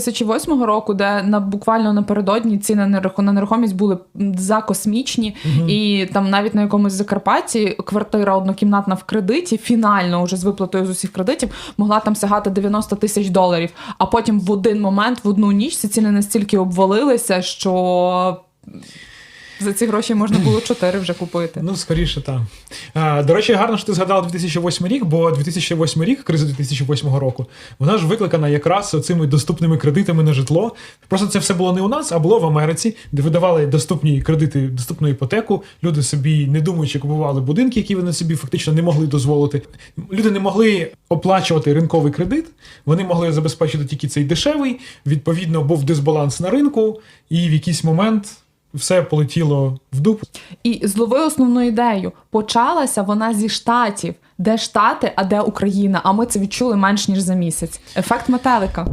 2008 року, де на буквально напередодні ціни на нерухо- на нерухомість були закосмічні, і там навіть на якомусь Закарпатті квартира однокімнатна в кредиті, фінально вже з виплатою з усіх кредитів, могла там сягати 90 тисяч доларів. А потім в один момент, в одну ніч, ці ціни настільки обвалилися, що за ці гроші можна було чотири вже купити. Ну, скоріше, так. До речі, гарно, що ти згадала 2008 рік, бо 2008 рік, криза 2008 року, вона ж викликана якраз цими доступними кредитами на житло. Просто це все було не у нас, а було в Америці, де видавали доступні кредити, доступну іпотеку. Люди собі, не думаючи, купували будинки, які вони собі фактично не могли дозволити. Люди не могли оплачувати ринковий кредит, вони могли забезпечити тільки цей дешевий. Відповідно, був дисбаланс на ринку, і в якийсь момент. Все полетіло в дуб. І злови основну ідею. Почалася вона зі штатів, де штати, а де Україна. А ми це відчули менш ніж за місяць. Ефект метелика.